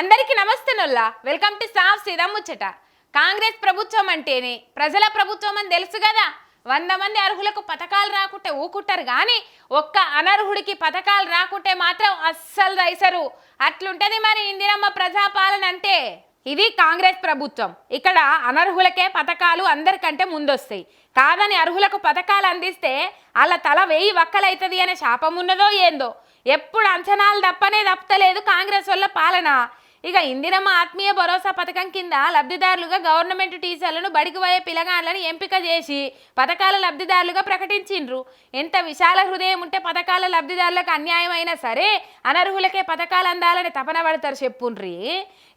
అందరికీ నమస్తే నొల్లా welcome to సాఫ్ సీదా ముచ్చట. కాంగ్రెస్ ప్రభుత్వం అంటేనే ప్రజల ప్రభుత్వం అని తెలుసు కదా. వంద మంది అర్హులకు పథకాలు రాకుంటే ఊకుంటారు కానీ ఒక్క అనర్హుడికి పథకాలు రాకుంటే మాత్రం అస్సలు రైసరు. అట్లుంటది మరి ఇందిరమ్మ ప్రజాపాలన అంటే? ఇది కాంగ్రెస్ ప్రభుత్వం. ఇక్కడ అనర్హులకే పథకాలు అందరికంటే ముందొస్తాయి. కాదని అర్హులకు పథకాలు అందిస్తే వాళ్ళ తల వెయ్యి వక్కలైతుంది అనే శాపం ఉన్నదో ఏందో? ఎప్పుడు అంచనాలు తప్పనే తప్పలేదు కాంగ్రెస్ వల్ల పాలన. ఇక ఇందిరమ్మ ఆత్మీయ భరోసా పథకం కింద లబ్ధిదారులుగా గవర్నమెంట్ టీచర్లను బడికి పోయే ఎంపిక చేసి పథకాల లబ్ధిదారులుగా ప్రకటించిండ్రు. ఎంత విశాల హృదయం ఉంటే పథకాల లబ్ధిదారులకు అన్యాయం అయినా సరే అనర్హులకే పథకాలు అందాలని తపన పడతారు చెప్పుండ్రి.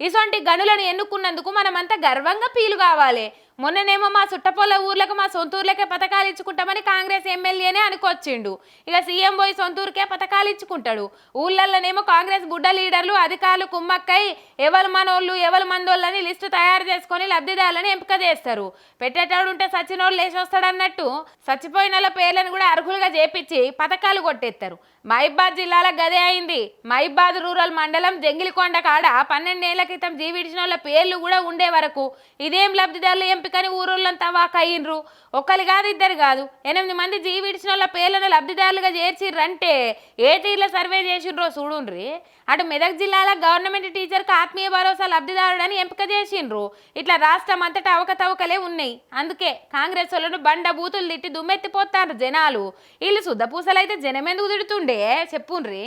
ఇసొంటి గనులను ఎన్నుకున్నందుకు మనమంతా గర్వంగా పీలు కావాలి. మొన్ననేమో మా చుట్టపొల్ల ఊర్లకు మా సొంతూర్లకే పథకాలు ఇచ్చుకుంటామని కాంగ్రెస్ ఎమ్మెల్యేనే అనుకొచ్చిండు. ఇక సీఎం పోయి సొంతూరుకే పథకాలు ఇచ్చుకుంటాడు. ఊళ్ళల్లోనేమో కాంగ్రెస్ గుడ్డ లీడర్లు అధికారులు కుమ్మక్కై ఎవరు మనోళ్ళు ఎవరు మందోళ్ళని లిస్టు తయారు చేసుకొని లబ్ధిదారులను ఎంపిక చేస్తారు. పెట్టేటోడు ఉంటే సచ్చినోళ్ళు లేచి వస్తాడు అన్నట్టు చచ్చిపోయిన వాళ్ళ పేర్లను కూడా అర్హులుగా చేపించి పథకాలు కొట్టేస్తారు మహిబాద్ జిల్లాలో గదే అయింది. మైబాద్ రూరల్ మండలం జంగిలికొండ కాడ పన్నెండేళ్ళ క్రితం జీవిడిచిన వాళ్ళ పేర్లు కూడా ఉండే వరకు ఇదేం లబ్ధిదారులు ఎంపికని ఊరోళ్ళంతా వాక్ అయ్యిండ్రు? ఒకరు కాదు ఇద్దరు కాదు. ఎనిమిది మంది జీవిడిచిన వాళ్ళ పేర్లను లబ్ధిదారులుగా చేర్చిర్రంటే ఏ తీర్ల సర్వే చేసిండ్రో చూడుండ్రి? అటు మెదక్ జిల్లాలో గవర్నమెంట్ టీచర్కి ఆత్మీయ భరోసా లబ్ధిదారుడని ఎంపిక చేసిండ్రు. ఇట్లా రాష్ట్రం అంతటా అవకతవకలే ఉన్నాయి. అందుకే కాంగ్రెస్ వాళ్ళను బండ బూతులు తిట్టి దుమ్మెత్తిపోతారు జనాలు. వీళ్ళు శుద్ధ పూసలైతే జనం ఎందుకు తిడుతుండే? చెప్పుండ్రి?